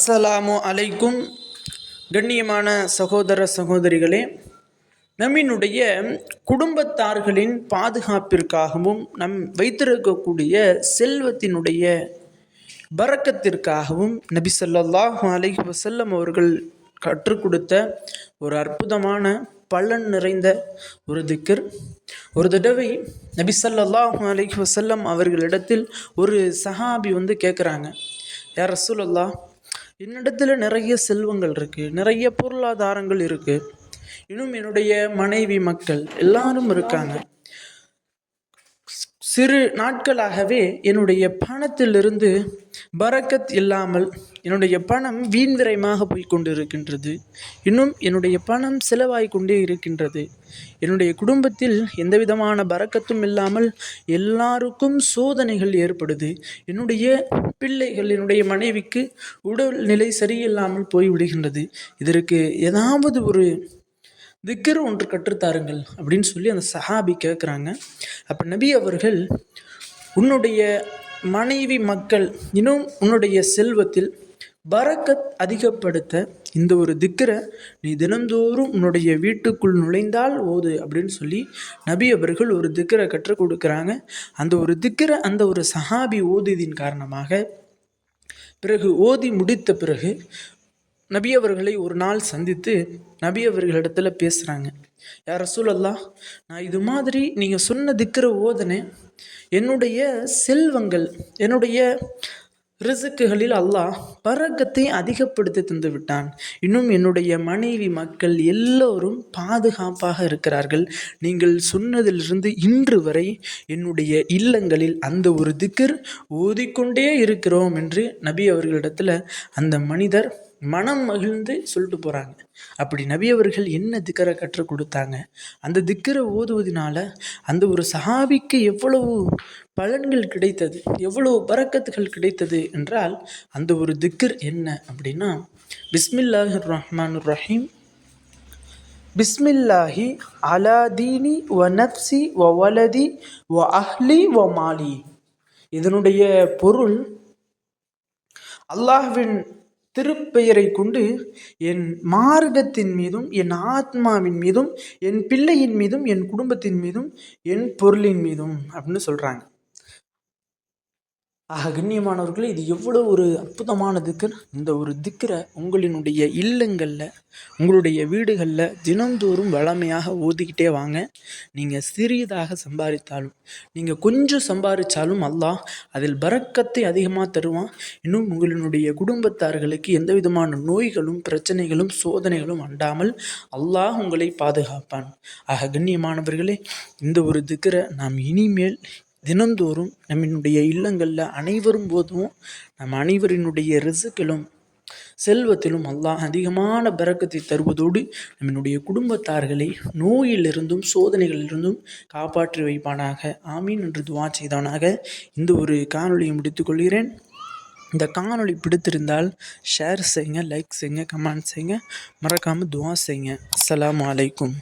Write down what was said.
அஸ்ஸலாமு அலைக்கும் கண்ணியமான சகோதர சகோதரிகளே நம்மினுடைய குடும்பத்தார்களின் பாதுகாப்பிற்காகவும் நம் வைத்திருக்கக்கூடிய செல்வத்தினுடைய பறக்கத்திற்காகவும் நபி சொல்லாஹு அலைஹி வசல்லம் அவர்கள் கற்றுக் கொடுத்த ஒரு அற்புதமான பலன் நிறைந்த ஒரு திக்கர். ஒரு தடவை நபி ஸல்லல்லாஹு அலைஹி வசல்லம் அவர்களிடத்தில் ஒரு சஹாபி வந்து கேட்குறாங்க யார் ரசூலல்லா என்னிடத்தில் நிறைய செல்வங்கள் இருக்குது நிறைய பொருளாதாரங்கள் இருக்குது இன்னும் என்னுடைய மனைவி மக்கள் எல்லாரும் இருக்காங்க. சிறு நாட்களாகவே என்னுடைய பணத்திலிருந்து பரக்கத் இல்லாமல் என்னுடைய பணம் வீண் விரயமாக போய் கொண்டிருக்கின்றது. இன்னும் என்னுடைய பணம் செலவாய் கொண்டே இருக்கின்றது. என்னுடைய குடும்பத்தில் எந்த விதமான பறக்கத்தும் இல்லாமல் எல்லாருக்கும் சோதனைகள் ஏற்படுது. என்னுடைய பிள்ளைகள் என்னுடைய மனைவிக்கு உடல்நிலை சரியில்லாமல் போய்விடுகின்றது. இதற்கு ஏதாவது ஒரு திக்கர் ஒன்று கற்றுத்தாருங்கள் அப்படின்னு சொல்லி அந்த சஹாபி கேட்குறாங்க அப்போ நபி அவர்கள் உன்னுடைய மனைவி மக்கள் இன்னும் உன்னுடைய செல்வத்தில் பரக்கத் அதிகப்படுத்த இந்த ஒரு திக்கரை நீ தினந்தோறும் உன்னுடைய வீட்டுக்குள் நுழைந்தால் ஓது அப்படின்னு சொல்லி நபி அவர்கள் ஒரு திக்கரை கற்றுக் கொடுக்குறாங்க. அந்த ஒரு திக்கரை அந்த ஒரு சஹாபி ஓதியதின் காரணமாக பிறகு ஓதி முடித்த பிறகு நபி அவர்களை ஒரு நாள் சந்தித்து நபி அவர்களிடத்துல பேசுகிறாங்க யார் ரசூலல்லா நான் இது மாதிரி நீங்கள் சொன்ன திக்கிற ஓதனை என்னுடைய செல்வங்கள் என்னுடைய ரிசுக்குகளில் அல்லாஹ் பரக்கத்தை அதிகப்படுத்தி தந்து விட்டான். இன்னும் என்னுடைய மனைவி மக்கள் எல்லோரும் பாதுகாப்பாக இருக்கிறார்கள். நீங்கள் சொன்னதிலிருந்து இன்று வரை என்னுடைய இல்லங்களில் அந்த ஒரு திக்கர் ஓதிக்கொண்டே இருக்கிறோம் என்று நபி அவர்களிடத்தில் அந்த மனிதர் மனம் மகிழ்ந்து சொல்லிட்டு போகிறாங்க அப்படி நபி அவர்கள் என்ன திக்கரை கற்றுக் கொடுத்தாங்க? அந்த திக்கரை ஓதுவதனால அந்த ஒரு சஹாபிக்கு எவ்வளவு பலன்கள் கிடைத்தது? எவ்வளவு பறக்கத்துகள் கிடைத்தது என்றால் அந்த ஒரு திக்கர் என்ன அப்படின்னா பிஸ்மில்லாஹி ரஹ்மான் ரஹீம் பிஸ்மில்லாஹி அலாதீனி வ நப்சி வ வலதி வ அஹ்லி வ மாலி. இதனுடைய பொருள் அல்லாஹ்வின் திருப்பெயரை கொண்டு என் மார்க்கத்தின் மீதும் என் ஆத்மாவின் மீதும் என் பிள்ளையின் மீதும் என் குடும்பத்தின் மீதும் என் பொருளின் மீதும் அப்படின்னு சொல்கிறாங்க ஆக கண்ணியமானவர்களே இது எவ்வளோ ஒரு அற்புதமான திக்கர் இந்த ஒரு திக்கரை உங்களினுடைய இல்லங்களில் உங்களுடைய வீடுகளில் தினந்தோறும் வளமையாக ஓதிக்கிட்டே வாங்க. நீங்கள் சிறியதாக சம்பாதித்தாலும் நீங்கள் கொஞ்சம் சம்பாதிச்சாலும் அல்லாஹ் அதில் பறக்கத்தை அதிகமாக தருவான். இன்னும் உங்களினுடைய குடும்பத்தார்களுக்கு எந்த விதமான நோய்களும் பிரச்சனைகளும் சோதனைகளும் அண்டாமல் அல்லாஹ் உங்களை பாதுகாப்பான். ஆக கண்ணியமானவர்களே இந்த ஒரு திக்கரை நாம் இனிமேல் தினந்தோறும் நம்மினுடைய இல்லங்களில் அனைவரும் போதும் நம் அனைவரினுடைய ரிசுக்கிலும் செல்வத்திலும் அல்லாஹ் அதிகமான பறக்கத்தை தருவதோடு நம்மினுடைய குடும்பத்தார்களை நோயிலிருந்தும் சோதனைகளிலிருந்தும் காப்பாற்றி வைப்பானாக. ஆமீன் என்று துவா செய்தவனாக இந்த ஒரு காணொலியை முடித்துக்கொள்கிறேன் இந்த காணொளி பிடித்திருந்தால் ஷேர் செய்யுங்க லைக் செய்யுங்க கமெண்ட் செய்யுங்க. மறக்காமல் துவா செய்யுங்க. அஸ்ஸலாமு வலைக்கும்